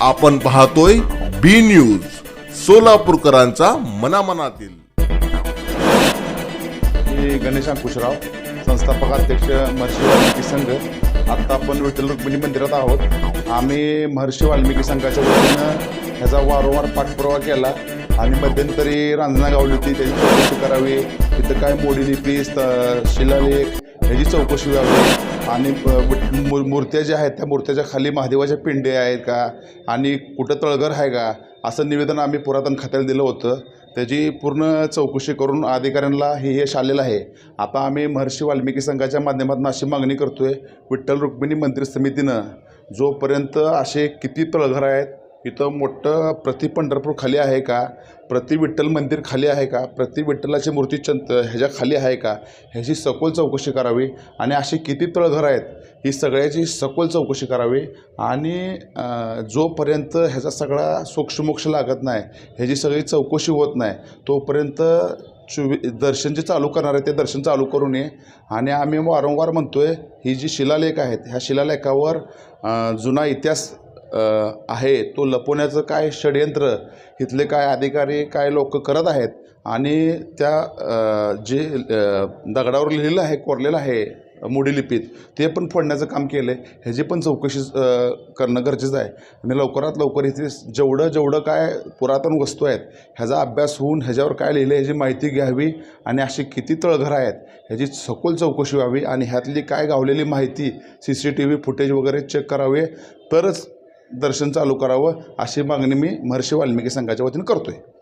आपण पाहतोय B news सोलापूरकरांचा मनामनातील. मी गणेश अंकुशराव संस्थापक अध्यक्ष महर्षी वाल्मिकी संघ. आत्ता आपण विठ्ठल रुक्मिणी मंदिरात आहोत. आम्ही महर्षी वाल्मिकी संघाच्या वतीनं ह्याचा वारंवार पाठपुरावा केला आणि मध्यंतरी रांजना गावली होती त्याची चौकशी करावी. तिथं काय मोडी लिपी शिलालेख ह्याची चौकशी व्हावी. आणि मूर्त्या ज्या आहेत त्या मूर्त्याच्या खाली महादेवाच्या पिंडे आहेत का? आणि कुठं तळघर आहे का? असं निवेदन आम्ही पुरातन खात्याला दिलं होतं. त्याची पूर्ण चौकशी करून अधिकाऱ्यांना हे यश आलेलं आहे. आता आम्ही महर्षी वाल्मिकी संघाच्या माध्यमातून अशी मागणी करतो आहे विठ्ठल रुक्मिणी मंदिर समितीनं जोपर्यंत असे किती तळघर आहेत इथं मोठं प्रति पंढरपूर खाली आहे का? प्रति विठ्ठल मंदिर खाली आहे का? प्रति विठ्ठलाची मूर्ती चंत ह्याच्या खाली आहे का? ह्याची सखोल चौकशी करावी. आणि अशी किती तळघर आहेत ही सगळ्याची सखोल चौकशी करावी. आणि जोपर्यंत ह्याचा सगळा सोक्षमोक्ष लागत नाही ह्याची सगळी चौकशी होत नाही तोपर्यंत चोवी दर्शन जे चालू करणार आहे ते दर्शन चालू करू नये. आणि आम्ही वारंवार म्हणतो आहे ही जी शिलालेख आहेत ह्या शिलालेखावर जुना इतिहास आहे. तो लपवण्याचं काय षडयंत्र इथले काय अधिकारी काय लोक करत आहेत आणि त्या जे दगडावर लिहिलेलं आहे कोरलेलं आहे मोडीलिपीत ते पण फोडण्याचं काम केलं आहे ह्याची पण चौकशी करणं गरजेचं आहे. आणि लवकरात लवकर इथे जेवढं जेवढं काय पुरातन वस्तू आहेत ह्याचा अभ्यास होऊन ह्याच्यावर काय लिहिलं आहे ह्याची माहिती घ्यावी आणि अशी किती तळघरं आहेत ह्याची सखोल चौकशी व्हावी आणि ह्यातली काय गावलेली माहिती C C T V footage वगैरे चेक करावे. तरच दर्शन चालू करावं अशी मागणी मी महर्षी वाल्मिकी संघाच्या वतीनं करतो आहे